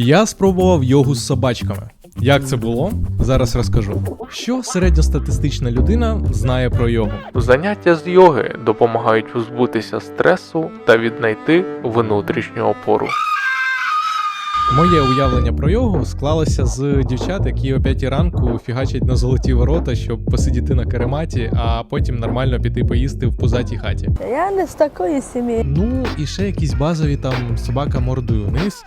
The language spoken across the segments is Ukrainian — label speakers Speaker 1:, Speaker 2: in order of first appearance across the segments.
Speaker 1: Я спробував йогу з собачками. Як це було? Зараз розкажу. Що середньостатистична людина знає про йогу?
Speaker 2: Заняття з йоги допомагають позбутися стресу та віднайти внутрішню опору.
Speaker 1: Моє уявлення про йогу склалося з дівчат, які о 5 ранку фігачать на золоті ворота, щоб посидіти на карематі, а потім нормально піти поїсти в пузатій хаті.
Speaker 3: Я не з такої сім'ї.
Speaker 1: Ну і ще якісь базові там собака мордою вниз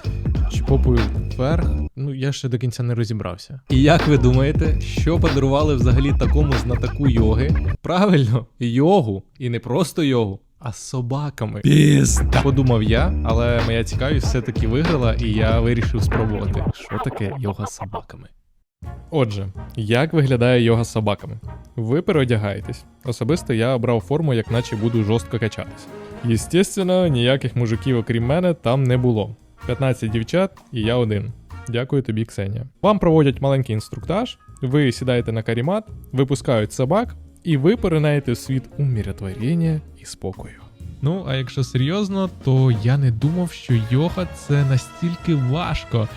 Speaker 1: чи попою вверх. Ну я ще до кінця не розібрався. І як ви думаєте, що подарували взагалі такому знатоку йоги? Правильно, йогу, і не просто йогу. А з собаками. Пізда. Подумав я, але моя цікавість все-таки виграла, і я вирішив спробувати, що таке йога з собаками. Отже, як виглядає йога з собаками? Ви переодягаєтесь. Особисто я обрав форму, як наче буду жорстко качатись. Єстественно, ніяких мужиків, окрім мене, там не було. 15 дівчат і я один. Дякую тобі, Ксенія. Вам проводять маленький інструктаж, ви сідаєте на карімат, випускають собак, і ви перенаєте в світ умиротворення і спокою. Ну, а якщо серйозно, то я не думав, що йога це настільки важко.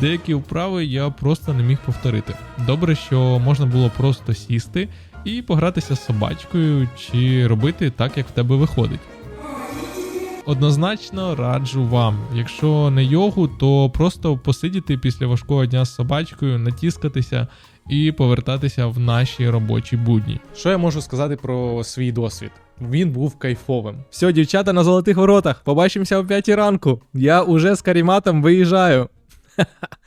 Speaker 1: Деякі вправи я просто не міг повторити. Добре, що можна було просто сісти і погратися з собачкою, чи робити так, як в тебе виходить. Однозначно раджу вам, якщо не йогу, то просто посидіти після важкого дня з собачкою, натіскатися і повертатися в наші робочі будні. Що я можу сказати про свій досвід? Він був кайфовим. Все, дівчата на золотих воротах. Побачимося о 5 ранку. Я уже з каріматом виїжджаю.